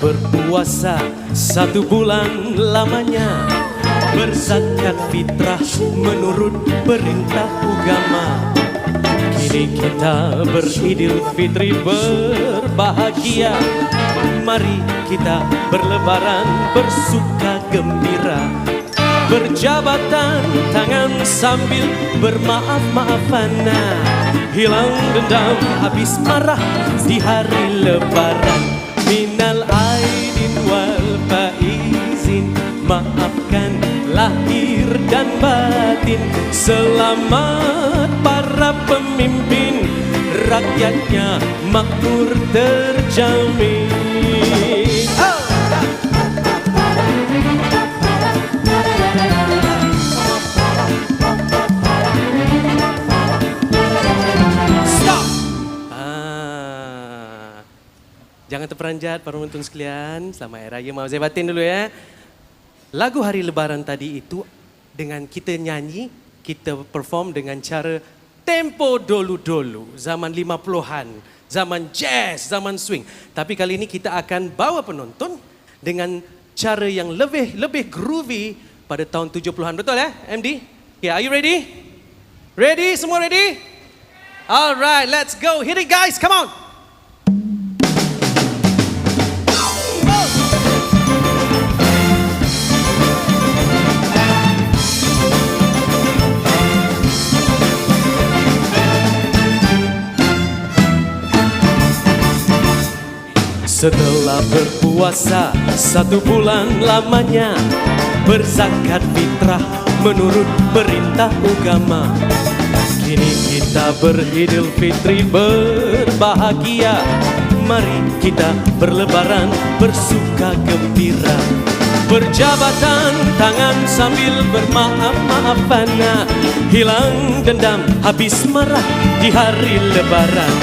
berpuasa satu bulan lamanya. Berzakat fitrah menurut perintah agama. Kini kita beridul fitri berbahagia. Mari kita berlebaran bersuka gembira. Berjabatan tangan sambil bermaaf-maafan. Hilang dendam habis marah di hari lebaran Minal aidin wal faizin. Maafkan lahir dan batin. Selamat para pemimpin. Rakyatnya makmur terjamin Jangan terperanjat para penonton sekalian. Selamat Hari Raya Maaf Zahir Batin dulu ya. Lagu Hari Lebaran tadi itu dengan kita nyanyi, kita perform dengan cara tempo dolu-dolu. Zaman 50-an, zaman jazz, zaman swing. Tapi kali ini kita akan bawa penonton dengan cara yang lebih lebih groovy pada tahun 70-an. Betul ya, MD? Yeah, are you ready? Ready? Semua ready? All right, let's go. Hit it guys, come on. Setelah berpuasa satu bulan lamanya Berzakat fitrah menurut perintah agama. Kini kita beridul fitri berbahagia. Mari kita berlebaran bersuka gembira Berjabatan tangan sambil bermaaf-maafan. Hilang dendam habis marah di hari lebaran.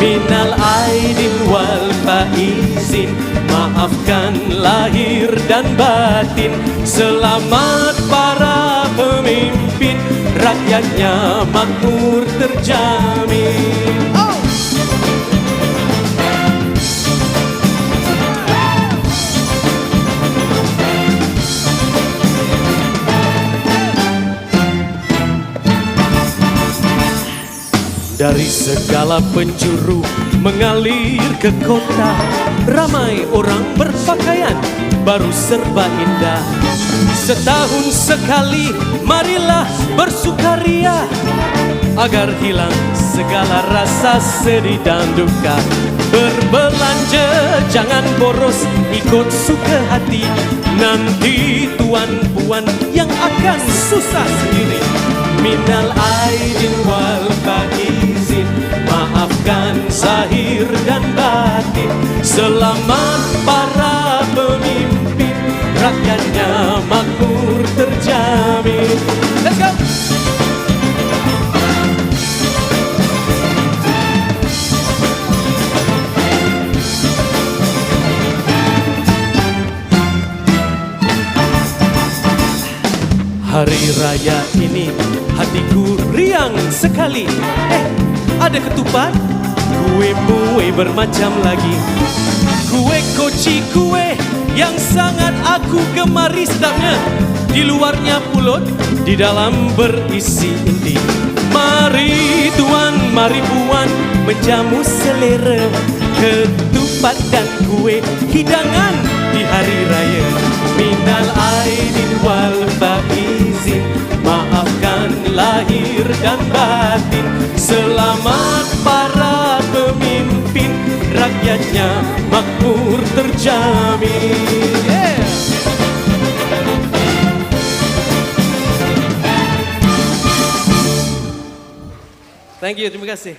Minal aidin wal faizin Maafkan lahir dan batin. Selamat para pemimpin Rakyatnya makmur terjamin Dari segala penjuru mengalir ke kota Ramai orang berpakaian baru serba indah. Setahun sekali marilah bersukaria Agar hilang segala rasa sedih dan duka. Berbelanja jangan boros ikut suka hati. Nanti tuan puan yang akan susah sendiri. Minal aidin zahir dan batin Selamat para pemimpin Rakyatnya makmur terjamin Let's go! Hari raya ini hatiku riang sekali Eh, ada ketupat? Kue-kue bermacam lagi. Kue koci kue yang sangat aku gemari sedapnya. Di luarnya pulut, di dalam berisi inti Mari tuan, mari puan menjamu selera. Ketupat dan kue hidangan di hari raya. Minal aidin wal faizin. Maafkan lahir dan batin. Pemimpin Rakyatnya makmur terjamin. Thank you, terima kasih.